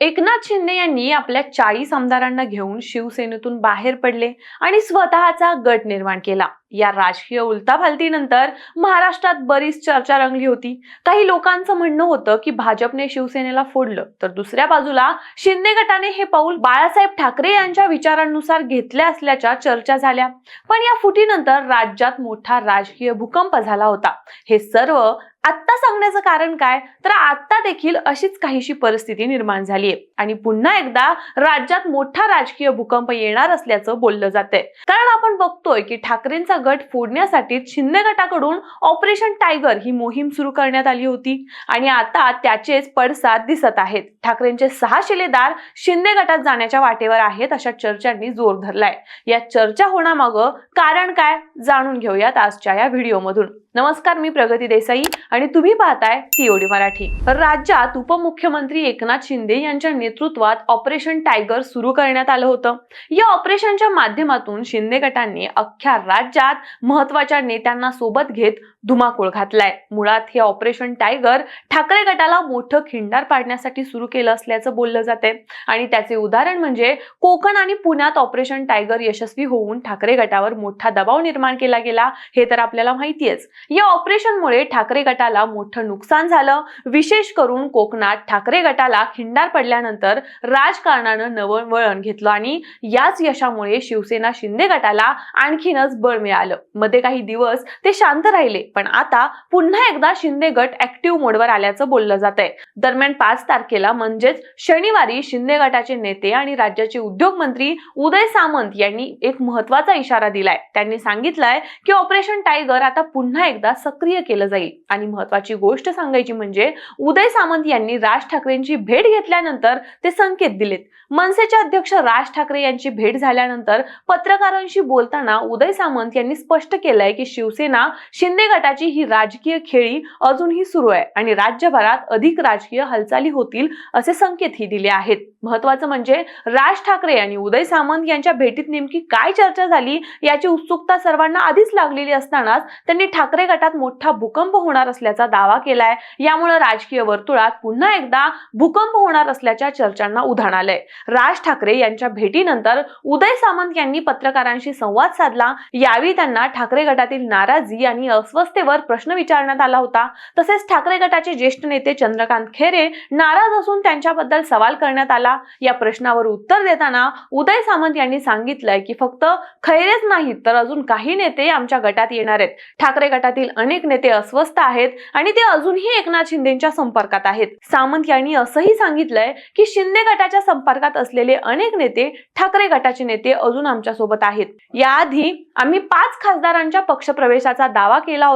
एकनाथ शिंदे यांनी आपल्या चाळीस आमदारांना घेऊन शिवसेनेतून बाहेर पडले आणि स्वतःचा गट निर्माण केला. या राजकीय उलथापालथीनंतर महाराष्ट्रात बरीच चर्चा रंगली होती. काही लोकांचं म्हणणं होतं की भाजपने शिवसेनेला फोडलं तर दुसऱ्या बाजूला शिंदे गटाने हे पाऊल बाळासाहेब ठाकरे यांच्या विचारांनुसार घेतले असल्याच्या चर्चा झाल्या. पण या फुटीनंतर राज्यात मोठा राजकीय भूकंप झाला होता. हे सर्व आत्ता सांगण्याचं कारण काय? तर आता देखील अशीच काहीशी परिस्थिती निर्माण झाली आहे आणि पुन्हा एकदा राज्यात मोठा राजकीय भूकंप येणार असल्याचं बोललं जातंय. कारण आपण बघतोय की ठाकरेंचा गट फोडण्यासाठी शिंदे गटाकडून ऑपरेशन टायगर ही मोहीम सुरू करण्यात आली होती. आणि आता त्याचेच पडसाद दिसत आहेत. ठाकरेंचे सहा शिलेदार शिंदे गटात जाण्याच्या वाटेवर आहेत अशा चर्चांनी जोर धरलाय. या चर्चा होण्यामागं कारण काय जाणून घेऊयात आजच्या या व्हिडिओमधून. नमस्कार मी प्रगती देसाई आणि तुम्ही पाहताय टीओडी मराठी. राज्यात उपमुख्यमंत्री एकनाथ शिंदे यांच्या नेतृत्वात ऑपरेशन टायगर सुरू करण्यात आलं होतं. या ऑपरेशनच्या माध्यमातून शिंदे गटांनी अख्ख्या राज्यात महत्त्वाच्या नेत्यांना सोबत घेत धुमाकूळ घातलाय. मुळात हे ऑपरेशन टायगर ठाकरे गटाला मोठं खिंडार पाडण्यासाठी सुरू केलं असल्याचं बोललं जाते आणि त्याचे उदाहरण म्हणजे कोकण आणि पुण्यात ऑपरेशन टायगर यशस्वी होऊन ठाकरे गटावर मोठा दबाव निर्माण केला गेला हे तर आपल्याला माहितीयच. या ऑपरेशनमुळे ठाकरे गटाला मोठं नुकसान झालं. विशेष करून कोकणात ठाकरे गटाला खिंडार पडल्यानंतर राजकारणानं नवं वळण घेतलं आणि याच यशामुळे शिवसेना शिंदे गटाला आणखीनच बळ मिळालं. मध्ये काही दिवस ते शांत राहिले. पण आता पुन्हा एकदा शिंदे गट ऍक्टिव्ह मोडवर आल्याचं बोललं जात आहे दरम्यान पाच तारखेला म्हणजेच शनिवारी शिंदे गटाचे नेते आणि राज्याचे उद्योग मंत्री उदय सामंत यांनी एक महत्त्वाचा इशारा दिलाय. त्यांनी सांगितलंय की ऑपरेशन टायगर आता पुन्हा एकदा सक्रिय केलं जाईल. आणि महत्वाची गोष्ट सांगायची म्हणजे उदय सामंत यांनी राज ठाकरेंची भेट घेतल्यानंतर ते संकेत दिलेत. मनसेचे अध्यक्ष राज ठाकरे यांची भेट झाल्यानंतर पत्रकारांशी बोलताना उदय सामंत यांनी स्पष्ट केलंय की शिवसेना शिंदे गटाची ही राजकीय खेळी अजूनही सुरू आहे आणि राज्यभरात अधिक राजकीय हालचाली होतील असे संकेतही दिले आहेत. महत्वाचं म्हणजे राज ठाकरे आणि उदय सामंत यांच्या भेटीत नेमकी काय चर्चा झाली याची उत्सुकता सर्वांना आधीच लागलेली असतानाच त्यांनी ठाकरे गटात मोठा भूकंप होणार असल्याचा दावा केलाय. यामुळे राजकीय वर्तुळात पुन्हा एकदा भूकंप होणार असल्याच्या चर्चांना उधाण आलंय. राज ठाकरे यांच्या भेटीनंतर उदय सामंत यांनी पत्रकारांशी संवाद साधला. यावेळी त्यांना ठाकरे गटातील नाराजी आणि अस्वस्थ व्यवस्थेवर प्रश्न विचारण्यात आला होता. तसेच ठाकरे गटाचे ज्येष्ठ नेते चंद्रकांत खेरे नाराज असून त्यांच्याबद्दल सवाल करण्यात आला. या प्रश्नावर उत्तर देताना उदय सामंत यांनी सांगितलंय की फक्त खैरेच नाहीत तर अजून काही नेते आमच्या गटात येणार आहेत. ठाकरे गटातील अनेक नेते अस्वस्थ आहेत आणि ते अजूनही एकनाथ शिंदेच्या संपर्कात आहेत. सामंत यांनी असंही सांगितलंय की शिंदे गटाच्या संपर्कात असलेले अनेक नेते ठाकरे गटाचे नेते अजून आमच्यासोबत आहेत. याआधी आम्ही पाच खासदारांच्या पक्षप्रवेशाचा दावा केला होता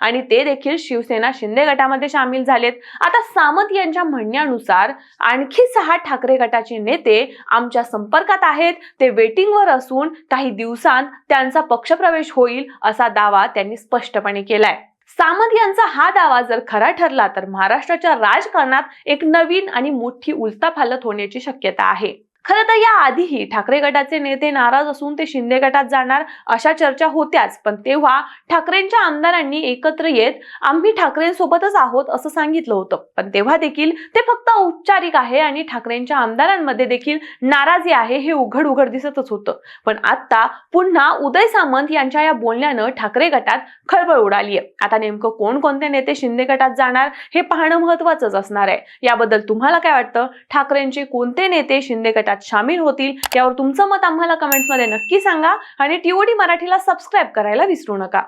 आणि ते देखील शिवसेना शिंदे गटामध्ये सामील झालेत. आता सामंत यांच्या म्हणण्यानुसार आणखी सहा ठाकरे गटाचे नेते आमच्या संपर्कात आहेत. ते वेटिंगवर असून काही दिवसांत त्यांचा पक्षप्रवेश होईल असा दावा त्यांनी स्पष्टपणे केलाय. सामंत यांचा हा दावा जर खरा ठरला तर महाराष्ट्राच्या राजकारणात एक नवीन आणि मोठी उलताफालत होण्याची शक्यता आहे. खरं तर या आधीही ठाकरे गटाचे नेते नाराज असून ते शिंदे गटात जाणार अशा चर्चा होत्याच. पण तेव्हा ठाकरेंच्या आमदारांनी एकत्र येत आम्ही ठाकरेंसोबतच आहोत असं सांगितलं होतं. पण तेव्हा देखील ते फक्त औपचारिक आहे आणि ठाकरेंच्या आमदारांमध्ये देखील नाराजी आहे हे उघड उघड दिसतच होतं. पण आता पुन्हा उदय सामंत यांच्या या बोलण्यानं ठाकरे गटात खळबळ उडाली आहे आता नेमकं कोणकोणते नेते शिंदे गटात जाणार हे पाहणं महत्वाचंच असणार आहे. याबद्दल तुम्हाला काय वाटतं? ठाकरेंचे कोणते नेते शिंदे गटात त्यात सामील होतील त्यावर तुमचं मत आम्हाला कमेंट्समध्ये नक्की सांगा आणि टीओडी मराठीला सबस्क्राईब करायला विसरू नका.